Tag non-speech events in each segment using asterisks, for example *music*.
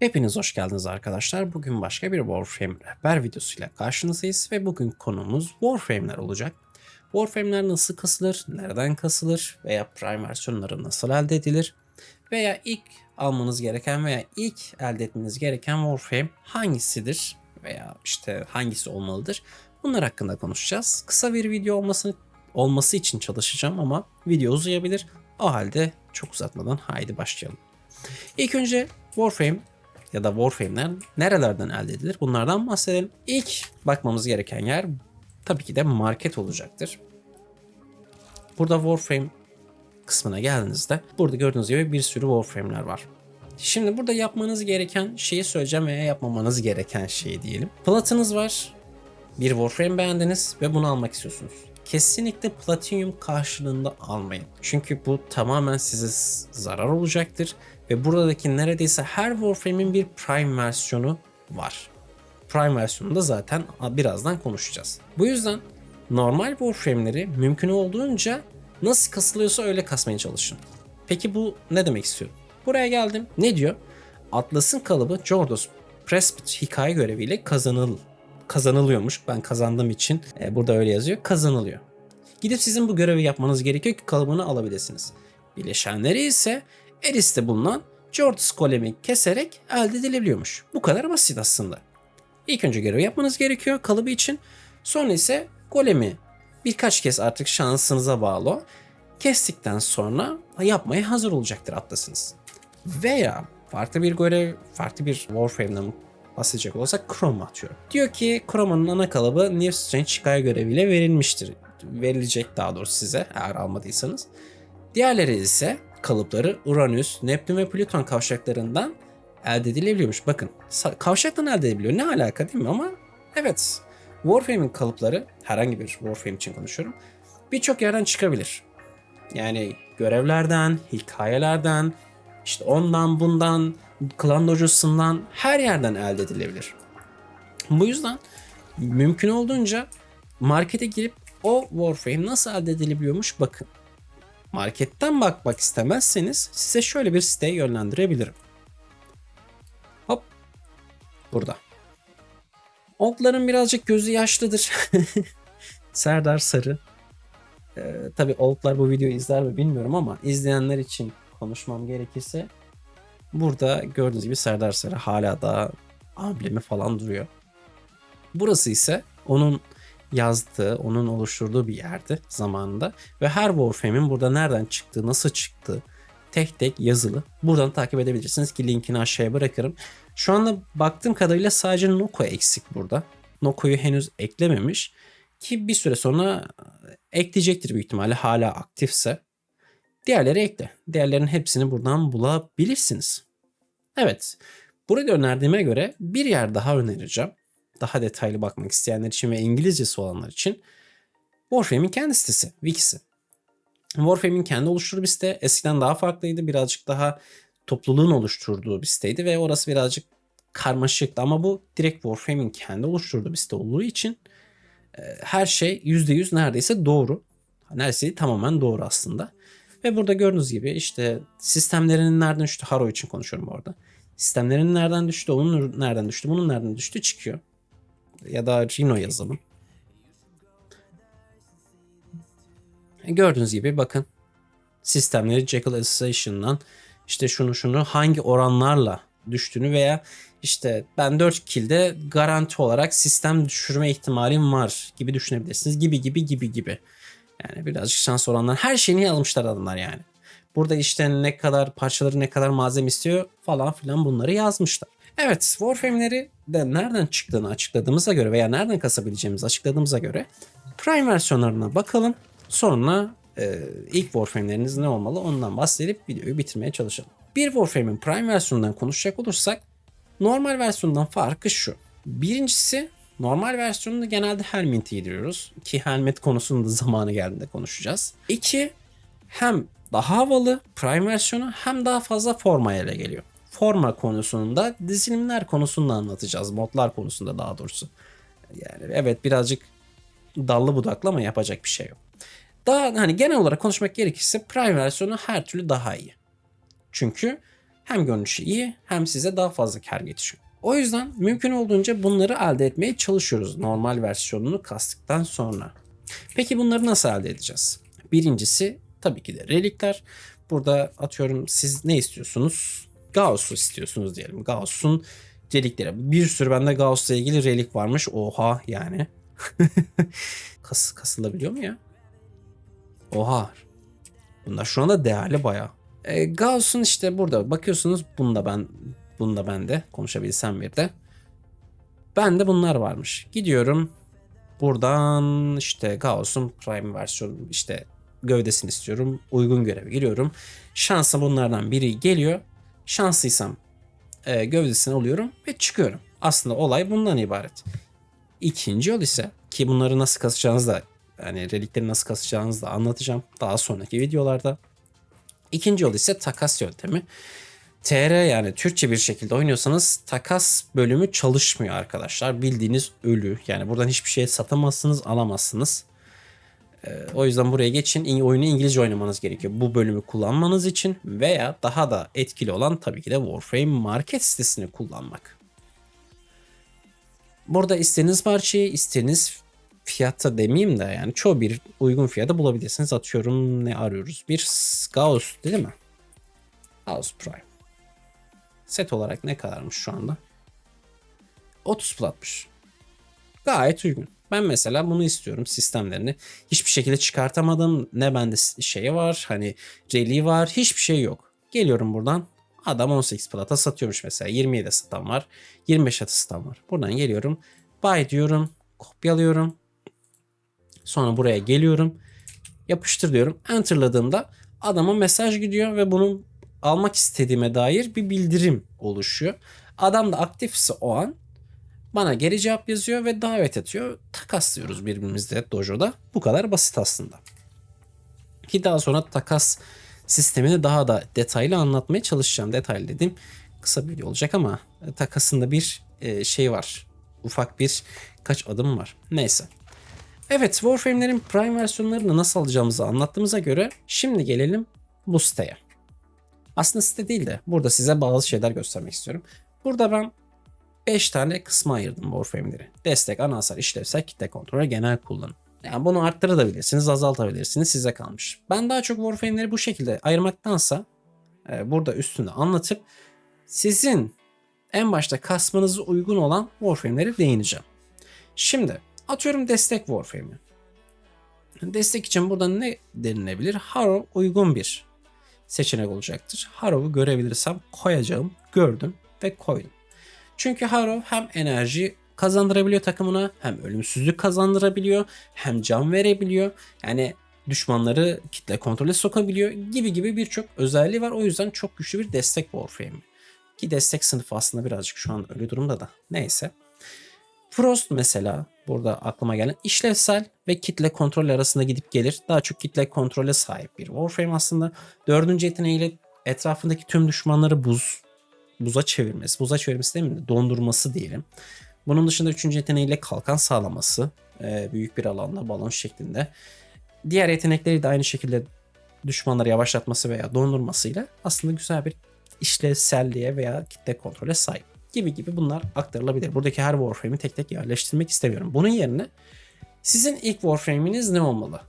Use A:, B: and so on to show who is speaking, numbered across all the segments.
A: Hepiniz hoş geldiniz arkadaşlar. Bugün başka bir Warframe rehber videosuyla karşınızdayız ve bugün konumuz Warframe'ler olacak. Warframe'ler nasıl kasılır, nereden kasılır veya Prime versiyonları nasıl elde edilir veya ilk almanız gereken veya ilk elde etmeniz gereken Warframe hangisidir veya işte hangisi olmalıdır? Bunlar hakkında konuşacağız. Kısa bir video olması olması için çalışacağım ama video uzayabilir. O halde çok uzatmadan haydi başlayalım. İlk önce Warframe ya da Warframe'ler nerelerden elde edilir? Bunlardan bahsedelim. İlk bakmamız gereken yer tabii ki de market olacaktır. Burada Warframe kısmına geldiğinizde burada gördüğünüz gibi bir sürü Warframe'ler var. Şimdi burada yapmanız gereken şeyi söyleyeceğim veya yapmamanız gereken şeyi diyelim. Platınız var. Bir Warframe beğendiniz ve bunu almak istiyorsunuz. Kesinlikle Platinum karşılığında almayın. Çünkü bu tamamen size zarar olacaktır. Ve buradaki neredeyse her Warframe'in bir Prime versiyonu var. Prime versiyonunda zaten birazdan konuşacağız. Bu yüzden normal Warframe'leri mümkün olduğunca nasıl kasılıyorsa öyle kasmaya çalışın. Peki bu ne demek istiyor? Buraya geldim. Ne diyor? Atlas'ın kalıbı Jordos Presbyt hikaye göreviyle kazanıl kazanılıyormuş. Ben kazandığım için e, burada öyle yazıyor. Kazanılıyor. Gidip sizin bu görevi yapmanız gerekiyor ki kalıbını alabilirsiniz. Bileşenleri ise Eris'te bulunan Jordas golemi keserek elde edilebiliyormuş. Bu kadar basit aslında. İlk önce görevi yapmanız gerekiyor kalıbı için. Sonra ise golemi birkaç kez artık şansınıza bağlı kestikten sonra yapmaya hazır olacaktır Atlas'ınız. Veya farklı bir görev, farklı bir Warframe'den bahsedecek olursak Chrome atıyor. Diyor ki Chrome'un ana kalıbı New Strange Hikaye göreviyle verilmiştir. Verilecek daha doğrusu size eğer almadıysanız. Diğerleri ise kalıpları Uranüs, Neptün ve Plüton kavşaklarından elde edilebiliyormuş. Bakın kavşaktan elde edebiliyor. Ne alaka değil mi? Ama evet Warframe'in kalıpları herhangi bir Warframe için konuşuyorum. Birçok yerden çıkabilir. Yani görevlerden, hikayelerden, işte ondan bundan, klan dojosundan her yerden elde edilebilir. Bu yüzden mümkün olduğunca markete girip o Warframe nasıl elde edilebiliyormuş bakın. Marketten bakmak istemezseniz size şöyle bir siteye yönlendirebilirim. Hop. Burada. Oldların birazcık gözü yaşlıdır. *laughs* Serdar Sarı. Ee, tabii Oldlar bu videoyu izler mi bilmiyorum ama izleyenler için konuşmam gerekirse burada gördüğünüz gibi Serdar Sarı hala da amblemi falan duruyor. Burası ise onun yazdığı, onun oluşturduğu bir yerdi zamanında. Ve her Warframe'in burada nereden çıktığı, nasıl çıktığı tek tek yazılı. Buradan takip edebilirsiniz ki linkini aşağıya bırakırım. Şu anda baktığım kadarıyla sadece Noko eksik burada. Noko'yu henüz eklememiş. Ki bir süre sonra ekleyecektir büyük ihtimalle hala aktifse. Diğerleri ekle. Diğerlerin hepsini buradan bulabilirsiniz. Evet. Burada önerdiğime göre bir yer daha önereceğim daha detaylı bakmak isteyenler için ve İngilizcesi olanlar için Warframe'in kendi sitesi, Wiki'si. Warframe'in kendi oluşturduğu bir site. Eskiden daha farklıydı. Birazcık daha topluluğun oluşturduğu bir siteydi ve orası birazcık karmaşıktı ama bu direkt Warframe'in kendi oluşturduğu bir site olduğu için e, her şey %100 neredeyse doğru. Neredeyse tamamen doğru aslında. Ve burada gördüğünüz gibi işte sistemlerinin nereden düştü Haro için konuşuyorum orada. Sistemlerinin nereden düştü, onun nereden düştü, bunun nereden düştü çıkıyor ya da Rhino yazalım. Gördüğünüz gibi bakın sistemleri Jekyll Association'dan işte şunu şunu hangi oranlarla düştüğünü veya işte ben 4 kill'de garanti olarak sistem düşürme ihtimalim var gibi düşünebilirsiniz. Gibi gibi gibi gibi. Yani birazcık şans oranlar her şeyini yazmışlar adamlar yani. Burada işte ne kadar parçaları ne kadar malzeme istiyor falan filan bunları yazmışlar. Evet Warframe'leri de nereden çıktığını açıkladığımıza göre veya nereden kasabileceğimizi açıkladığımıza göre Prime versiyonlarına bakalım. Sonra e, ilk Warframe'leriniz ne olmalı ondan bahsedip videoyu bitirmeye çalışalım. Bir Warframe'in Prime versiyonundan konuşacak olursak normal versiyondan farkı şu. Birincisi normal versiyonunda genelde helmet yediriyoruz ki helmet konusunda zamanı geldiğinde konuşacağız. İki hem daha havalı Prime versiyonu hem daha fazla forma ele geliyor forma konusunda dizilimler konusunda anlatacağız. Modlar konusunda daha doğrusu. Yani evet birazcık dallı budaklı ama yapacak bir şey yok. Daha hani genel olarak konuşmak gerekirse Prime versiyonu her türlü daha iyi. Çünkü hem görünüşü iyi hem size daha fazla kar getiriyor. O yüzden mümkün olduğunca bunları elde etmeye çalışıyoruz normal versiyonunu kastıktan sonra. Peki bunları nasıl elde edeceğiz? Birincisi tabii ki de relikler. Burada atıyorum siz ne istiyorsunuz? Gauss'u istiyorsunuz diyelim. Gauss'un relikleri. Bir sürü bende Gauss'la ilgili relik varmış. Oha yani. *laughs* Kas, kasılabiliyor mu ya? Oha. Bunlar şu anda değerli bayağı. E, Gauss'un işte burada bakıyorsunuz bunda ben bunda bende konuşabilsem bir de. Bende bunlar varmış. Gidiyorum buradan işte Gauss'un prime versiyonu işte gövdesini istiyorum. Uygun görevi giriyorum. Şansa bunlardan biri geliyor. Şanslıysam e, gövdesini alıyorum ve çıkıyorum. Aslında olay bundan ibaret. İkinci yol ise ki bunları nasıl kasacağınızı da yani relikleri nasıl kasacağınızı da anlatacağım daha sonraki videolarda. İkinci yol ise takas yöntemi. TR yani Türkçe bir şekilde oynuyorsanız takas bölümü çalışmıyor arkadaşlar. Bildiğiniz ölü. Yani buradan hiçbir şey satamazsınız, alamazsınız. Ee, o yüzden buraya geçin. Oyunu İngilizce oynamanız gerekiyor. Bu bölümü kullanmanız için veya daha da etkili olan tabii ki de Warframe market sitesini kullanmak. Burada istediğiniz parçayı istediğiniz fiyatta demeyeyim de yani çoğu bir uygun fiyata bulabilirsiniz. Atıyorum ne arıyoruz? Bir Gauss değil mi? Gauss Prime. Set olarak ne kadarmış şu anda? 30 platmış. Gayet uygun. Ben mesela bunu istiyorum sistemlerini. Hiçbir şekilde çıkartamadım. Ne bende şey var hani rally var hiçbir şey yok. Geliyorum buradan adam 18 plata satıyormuş mesela 27 satan var 25 atı satan var. Buradan geliyorum buy diyorum kopyalıyorum. Sonra buraya geliyorum yapıştır diyorum enterladığımda adama mesaj gidiyor ve bunu almak istediğime dair bir bildirim oluşuyor. Adam da aktifse o an bana geri cevap yazıyor ve davet atıyor. Takaslıyoruz birbirimizle Dojo'da. Bu kadar basit aslında. Ki daha sonra takas sistemini daha da detaylı anlatmaya çalışacağım. Detaylı dedim kısa bir video olacak ama takasında bir e, şey var. Ufak bir kaç adım var. Neyse. Evet Warframe'lerin Prime versiyonlarını nasıl alacağımızı anlattığımıza göre şimdi gelelim bu siteye. Aslında site değil de burada size bazı şeyler göstermek istiyorum. Burada ben 5 tane kısma ayırdım Warframe'leri. Destek, ana hasar, işlevsel, kitle kontrolü, genel kullanım. Yani bunu arttırabilirsiniz, azaltabilirsiniz size kalmış. Ben daha çok Warframe'leri bu şekilde ayırmaktansa e, burada üstünde anlatıp sizin en başta kasmanızı uygun olan Warframe'leri değineceğim. Şimdi atıyorum destek Warframe'i. Destek için burada ne denilebilir? Haro uygun bir seçenek olacaktır. Harrow'u görebilirsem koyacağım. Gördüm ve koydum. Çünkü Harrow hem enerji kazandırabiliyor takımına hem ölümsüzlük kazandırabiliyor hem can verebiliyor. Yani düşmanları kitle kontrole sokabiliyor gibi gibi birçok özelliği var. O yüzden çok güçlü bir destek Warframe. Ki destek sınıfı aslında birazcık şu an ölü durumda da. Neyse. Frost mesela burada aklıma gelen işlevsel ve kitle kontrol arasında gidip gelir. Daha çok kitle kontrole sahip bir Warframe aslında. Dördüncü yeteneğiyle etrafındaki tüm düşmanları buz buza çevirmesi, buza çevirmesi değil mi? Dondurması diyelim. Bunun dışında üçüncü yeteneğiyle kalkan sağlaması. E, büyük bir alanda balon şeklinde. Diğer yetenekleri de aynı şekilde düşmanları yavaşlatması veya dondurmasıyla aslında güzel bir işlevselliğe veya kitle kontrole sahip gibi gibi bunlar aktarılabilir. Buradaki her Warframe'i tek tek yerleştirmek istemiyorum. Bunun yerine sizin ilk Warframe'iniz ne olmalı?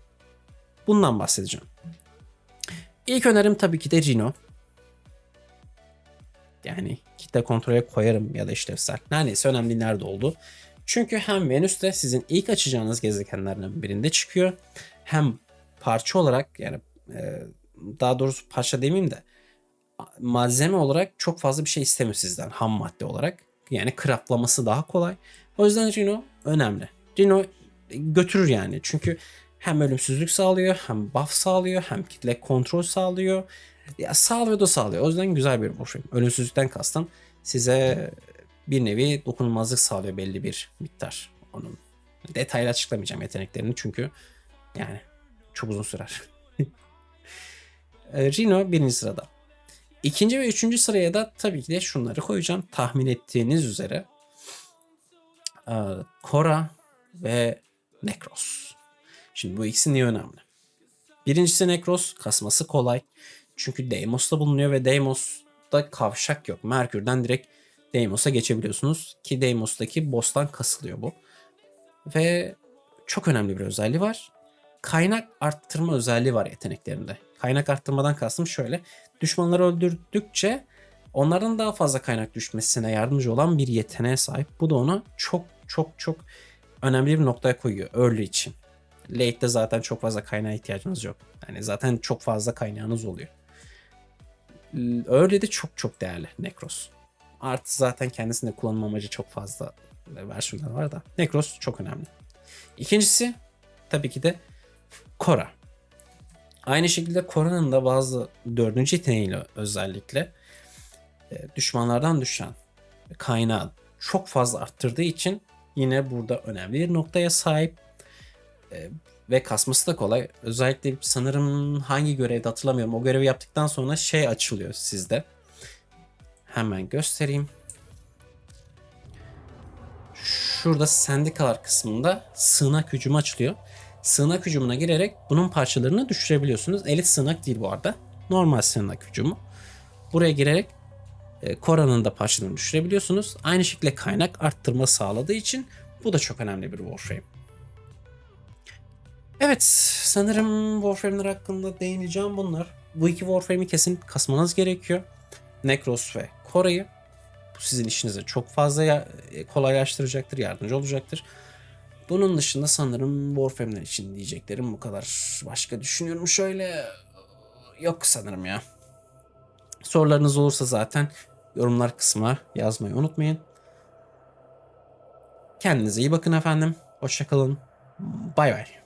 A: Bundan bahsedeceğim. İlk önerim tabii ki de Rhino. Yani kitle kontrole koyarım ya da işlevsel. Neredeyse önemli nerede oldu. Çünkü hem Venüs de sizin ilk açacağınız gezegenlerden birinde çıkıyor. Hem parça olarak yani e, daha doğrusu parça demeyeyim de malzeme olarak çok fazla bir şey istemiyor sizden ham madde olarak. Yani craftlaması daha kolay. O yüzden Rhino önemli. Rhino götürür yani. Çünkü hem ölümsüzlük sağlıyor, hem buff sağlıyor, hem kitle kontrol sağlıyor. Ya sağlıyor da sağlıyor. O yüzden güzel bir Warframe. Ölümsüzlükten kastım size bir nevi dokunulmazlık sağlıyor belli bir miktar. Onun detaylı açıklamayacağım yeteneklerini çünkü yani çok uzun sürer. *laughs* Rhino birinci sırada. İkinci ve üçüncü sıraya da tabii ki de şunları koyacağım. Tahmin ettiğiniz üzere Kora ve Nekros. Şimdi bu ikisi niye önemli? Birincisi Nekros kasması kolay. Çünkü Deimos'ta bulunuyor ve Deimos Deimos'ta kavşak yok. Merkür'den direkt Deimos'a geçebiliyorsunuz. Ki Deimos'taki boss'tan kasılıyor bu. Ve çok önemli bir özelliği var. Kaynak arttırma özelliği var yeteneklerinde. Kaynak arttırmadan kastım şöyle. Düşmanları öldürdükçe onlardan daha fazla kaynak düşmesine yardımcı olan bir yeteneğe sahip. Bu da onu çok çok çok önemli bir noktaya koyuyor early için. Late'de zaten çok fazla kaynağa ihtiyacınız yok. Yani zaten çok fazla kaynağınız oluyor. Early'de çok çok değerli Necros. Artı zaten kendisinde kullanım amacı çok fazla versiyonlar var da. Necros çok önemli. İkincisi tabii ki de Kora. Aynı şekilde Kora'nın da bazı dördüncü yeteneğiyle özellikle e, düşmanlardan düşen kaynağı çok fazla arttırdığı için yine burada önemli bir noktaya sahip E, ve kasması da kolay. Özellikle sanırım hangi görevde hatırlamıyorum. O görevi yaptıktan sonra şey açılıyor sizde. Hemen göstereyim. Şurada sendikalar kısmında sığınak hücumu açılıyor. Sığınak hücumuna girerek bunun parçalarını düşürebiliyorsunuz. Elit sığınak değil bu arada. Normal sığınak hücumu. Buraya girerek e, Kora'nın da parçalarını düşürebiliyorsunuz. Aynı şekilde kaynak arttırma sağladığı için bu da çok önemli bir Warframe. Evet, sanırım Warframe'ler hakkında değineceğim bunlar. Bu iki Warframe'i kesin kasmanız gerekiyor. Necros ve Kora'yı. Bu sizin işinizi çok fazla ya- kolaylaştıracaktır, yardımcı olacaktır. Bunun dışında sanırım Warframe'ler için diyeceklerim bu kadar. Başka düşünüyorum şöyle. Yok sanırım ya. Sorularınız olursa zaten yorumlar kısmına yazmayı unutmayın. Kendinize iyi bakın efendim. Hoşçakalın. Bay bay.